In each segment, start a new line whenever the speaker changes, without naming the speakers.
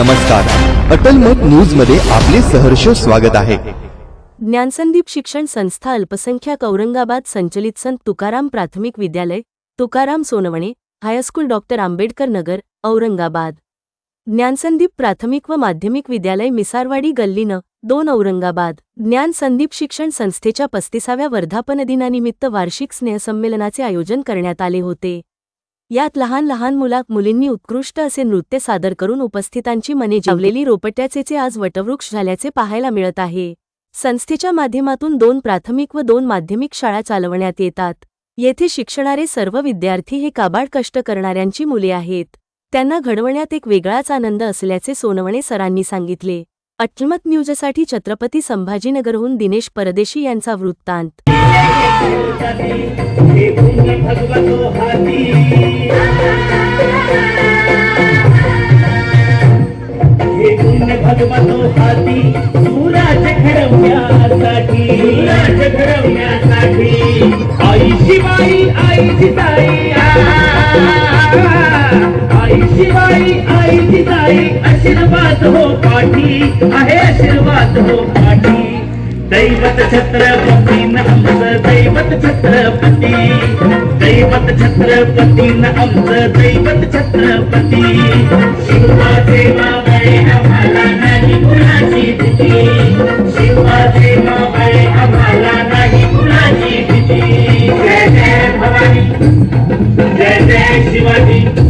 नमस्कार. अटल मत न्यूजमध्ये आपले सहर्ष स्वागत आहे.
ज्ञानसंदीप शिक्षण संस्था अल्पसंख्याक औरंगाबाद संचलित संत तुकाराम प्राथमिक विद्यालय Tukaram Sonawane high school doctor Ambedkar Nagar Aurangabad. Dnyansandeep प्राथमिक व माध्यमिक विद्यालय मिसारवाडी गल्ली न दोन औरंगाबाद. ज्ञानसंदीप शिक्षण संस्थेच्या पस्तीसाव्या वर्धापन दिनानिमित्त वार्षिक स्नेहसंमेलनाचे आयोजन करण्यात आले होते. यात लहान लहान मुला मुलींनी उत्कृष्ट असे नृत्य सादर करून उपस्थितांची मने जिवलेली रोपट्याचेचे आज वटवृक्ष झाल्याचे पाहायला मिळत आहे. संस्थेच्या माध्यमातून दोन प्राथमिक व दोन माध्यमिक शाळा चालवण्यात येतात. येथे शिक्षणारे सर्व विद्यार्थी हे काबाड कष्ट करणाऱ्यांची मुले आहेत. त्यांना घडवण्यात एक वेगळाच आनंद असल्याचे सोनवणे सरांनी सांगितले. अटलमत न्यूजसाठी छत्रपती संभाजीनगरहून दिनेश परदेशी यांचा वृत्तांत.
आई शिवाई आई आई शिवाई आई हो पाठी आहे आशीर्वाद हो पाठी. दैवत छत्रपती न आमचं दैवत छत्रपती. दैवत छत्रपती न आमचं दैवत छत्रपती. शिवा देवा बळे आम्हाला नाही कुणाची भीती. शिवा देवा बळे आम्हाला नाही कुणाची भीती. जय जय भवानी जय जय शिवाजी.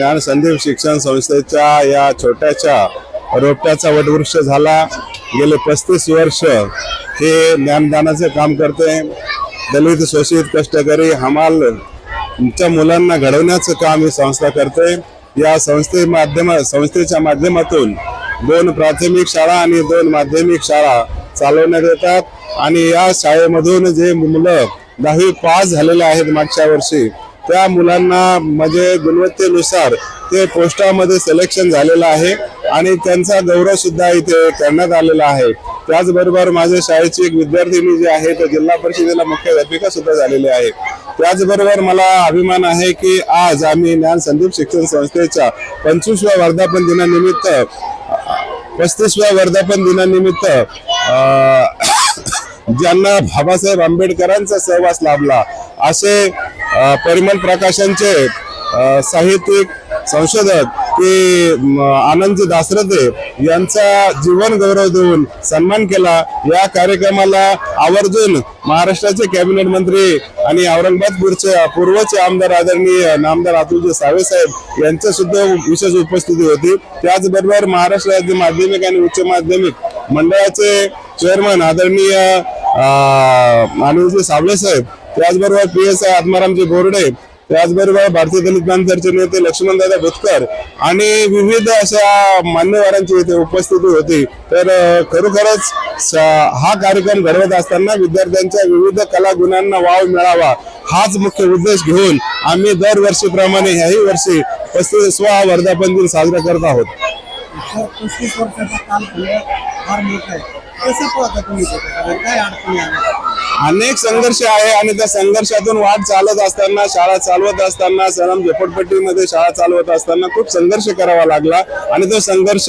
ज्ञान संदीप शिक्षण संस्थेच्या या छोट्याच्या रोपट्याचा वटवृक्ष झाला. गेले पस्तीस वर्ष हे ज्ञानदानाचे काम करते. दलित शोषित कष्टकरी हमाल च्या मुलांना घडवण्याचं काम ही संस्था करते. या संस्थे माध्यम संस्थेच्या माध्यमातून दोन प्राथमिक शाळा आणि दोन माध्यमिक शाळा चालवण्यात येतात. आणि या शाळेमधून जे मुलं दहावी पास झालेले आहेत मागच्या वर्षी त्या मुलांना म्हणजे गुणवत्तेनुसार ते पोस्टामध्ये सिलेक्शन झालेलं आहे आणि त्यांचा गौरव सुद्धा इथे करण्यात आलेला आहे. त्याचबरोबर माझ्या शाळेची एक विद्यार्थिनी जी आहे ते जिल्हा परिषदेला मुख्याध्यापिका सुद्धा झालेली आहे. त्याचबरोबर मला अभिमान आहे की आज आम्ही ज्ञान संदीप शिक्षण संस्थेच्या पंचवीसव्या वर्धापन दिनानिमित्त पस्तीसव्या वर्धापन दिनानिमित्त ज्यांना बाबासाहेब आंबेडकरांचा सहवास लाभला असे परिमल प्रकाशांचे साहित्यिक संशोधक की आनंदजी दासरथे यांचा जीवन गौरव देऊन सन्मान केला. या कार्यक्रमाला आवर्जून महाराष्ट्राचे कॅबिनेट मंत्री आणि औरंगाबादपूरचे पूर्वचे आमदार आदरणीय नामदार अतुलजी सावे साहेब यांच्या सुद्धा विशेष उपस्थिती होती. त्याचबरोबर महाराष्ट्र राज्य माध्यमिक आणि उच्च माध्यमिक मंडळाचे चेअरमन आदरणीय आनंदजी सावळे साहेब त्याचबरोबर P S I Atmaramji Borde त्याचबरोबर भारतीय दलित पॅन्थरचे नेते लक्ष्मणदादा भुतकर आणि विविध अशा मान्यवरांची इथे उपस्थिती होती. तर खरोखरच हा कार्यक्रम घडवत असताना विद्यार्थ्यांच्या विविध कला गुणांना वाव मिळावा हाच मुख्य उद्देश घेऊन आम्ही दरवर्षीप्रमाणे ह्याही वर्षी पस्तीसवा वर्धापन दिन साजरा करत आहोत. अनेक संघर्ष आहे आणि त्या संघर्षातून वाट चालत असताना शाळा चालवत असताना सनम झोपडपट्टीमध्ये शाळा चालवत असताना खूप संघर्ष करावा लागला. आणि तो संघर्ष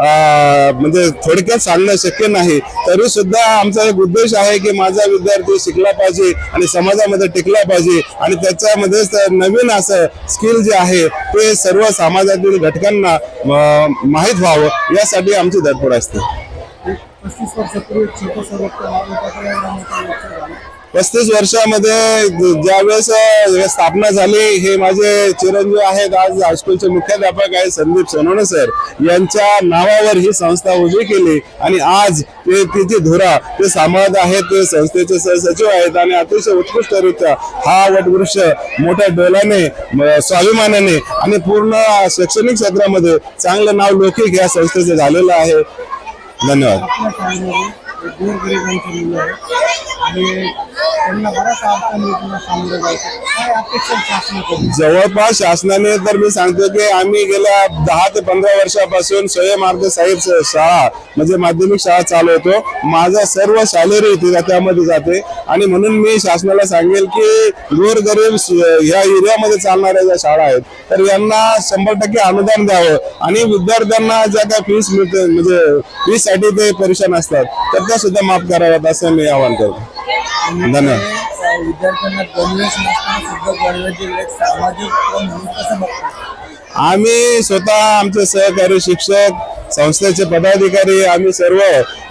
म्हणजे थोडक्यात सांगणं शक्य नाही. तरी सुद्धा आमचा एक उद्देश आहे की माझा विद्यार्थी शिकला पाहिजे आणि समाजामध्ये टिकला पाहिजे. आणि त्याच्यामध्येच नवीन असं स्किल जे आहे ते सर्व समाजातील घटकांना माहीत व्हावं यासाठी आमची धडपड असते.
पस्तीस
वर्षामध्ये ज्यावेळेस स्थापना झाली हे माझे चिरंजीव आहेत आज हायस्कूलचे मुख्याध्यापक आहेत संदीप सोनवणे सर यांच्या नावावर ही संस्था उभी केली आणि आज ते तिची धुरा ते सांभाळत आहेत ते संस्थेचे सहसचिव आहेत आणि अतिशय उत्कृष्टरित्या हा वटवृक्ष मोठ्या डोलाने स्वाभिमानाने आणि पूर्ण शैक्षणिक क्षेत्रामध्ये चांगलं नाव लौकिक या संस्थेचं झालेलं आहे. धन्यवाद.
आणि त्यांना बऱ्याच सामोरं जायचं. काय अपेक्षा शासनाकडून?
जवळपास शासनाने तर मी सांगतो की आम्ही गेल्या दहा ते पंधरा वर्षापासून स्वयंमार्ग साहेब शाळा म्हणजे माध्यमिक शाळा चालवतो. माझा सर्व सॅलरी इथे त्यामध्ये जाते. आणि म्हणून मी शासनाला सांगेल की गोरगरीब ह्या एरियामध्ये चालणाऱ्या ज्या शाळा आहेत तर यांना शंभर टक्के अनुदान द्यावं. आणि विद्यार्थ्यांना ज्या काय फीस मिळते म्हणजे फीससाठी ते परेशान असतात तर त्या सुद्धा माफ कराव्यात असं मी आवाहन करतो. धन्यवाद
अ, विद्यार्थ्यांना गणवेश नसताना सुद्धा गणवेश दिले एक सामाजिक क्रम म्हणून कसं बघतात
आम्ही स्वतः आमचे सहकारी शिक्षक संस्थेचे पदाधिकारी आम्ही सर्व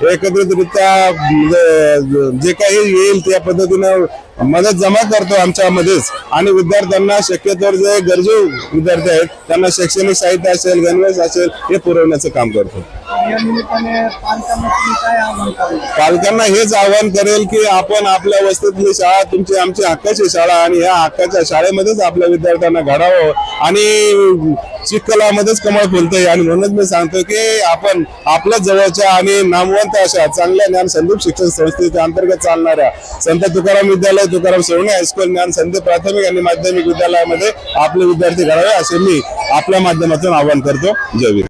एकत्रितरित्या म्हणजे जे काही येईल त्या पद्धतीनं मदत जमा करतो आमच्यामध्येच. आणि विद्यार्थ्यांना शक्यतोवर जे गरजू विद्यार्थी आहेत त्यांना शैक्षणिक साहित्य असेल गणवेश असेल हे पुरवण्याचं काम करतो.
या निमित्ताने पालकांना तुम्ही काय आव्हान कराल?
पालकांना हेच आवाहन करेल की आपण आपल्या वस्तीतली शाळा तुमची आमची हक्काची शाळा आणि ह्या हक्काच्या शाळेमध्येच आपल्या विद्यार्थ्यांना घडावं आणि चिककलामध्येच कमळ फुलतंय. आणि म्हणूनच मी सांगतो की आपण आपल्या जवळच्या आणि नामवंत अशा चांगल्या ज्ञान संदीप शिक्षण संस्थेच्या अंतर्गत चालणाऱ्या संत तुकाराम विद्यालय तुकाराम सोने हायस्कूल ज्ञान संदीप प्राथमिक आणि माध्यमिक विद्यालयामध्ये आपले विद्यार्थी घडावे असे मी आपल्या माध्यमातून आवाहन करतो. जयवीर